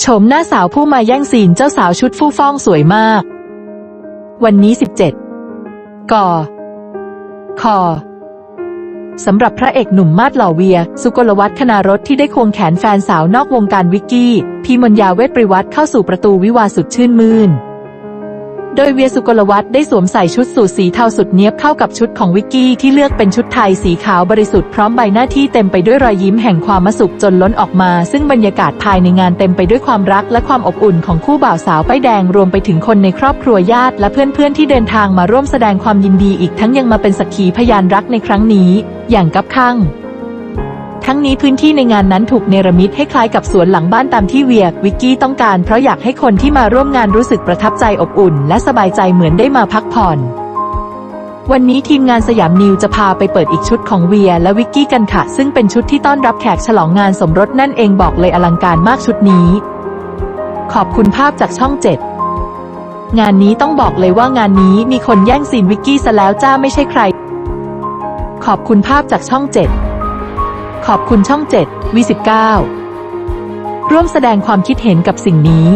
โฉมหน้าสาวผู้มาแย่งซีนเจ้าสาวชุดฟู่ฟ้องสวยมาก วันนี้ 17กอคอสำหรับพระเอกหนุ่มมาดหล่อเวีย สุกลวัฒน์คณารถที่ได้ควงแขนแฟนสาวนอกวงการวิกกี้ พีมนยาเวทปริวัตรเข้าสู่ประตูวิวาสุดชื่นมื่น โดยเวียสุกลวัฒน์ได้สวมใส่ชุดสูทสีเทาสุดเนียบเข้ากับชุดของวิกกี้ที่เลือกเป็นชุดไทยสีขาวบริสุทธิ์พร้อมใบหน้าที่เต็มไปด้วยรอยยิ้มแห่งความมสุขจนล้นออกมา ซึ่งบรรยากาศภายในงานเต็มไปด้วยความรักและความอบอุ่นของคู่บ่าวสาวป้ายแดงรวมไปถึงคนในครอบครัวญาติและเพื่อนๆที่เดินทางมาร่วมแสดงความยินดีอีกทั้งยังมาเป็นสักขีพยานรักในครั้งนี้ อย่างกับข้าง ทั้งนี้พื้นที่ในงานนั้นถูกเนรมิตให้คล้ายกับสวนหลังบ้านตามที่เวียวิกกี้ต้องการเพราะอยากให้คนที่มาร่วมงานรู้สึกประทับใจอบอุ่น และสบายใจเหมือนได้มาพักผ่อน วันนี้ทีมงานสยามนิวจะพาไปเปิดอีกชุดของเวียและวิกกี้กันค่ะ ซึ่งเป็นชุดที่ต้อนรับแขกฉลองงานสมรสนั่นเองบอกเลยอลังการมากชุดนี้ ขอบคุณภาพจากช่องเจ็ดงานนี้ต้องบอกเลยว่างานนี้มีคนแย่งซีนวิกกี้ซะแล้วจ้าไม่ใช่ใคร ขอบคุณภาพจากช่องเจ็ด ขอบคุณช่อง 7 วี19ร่วมแสดงความคิดเห็นกับสิ่งนี้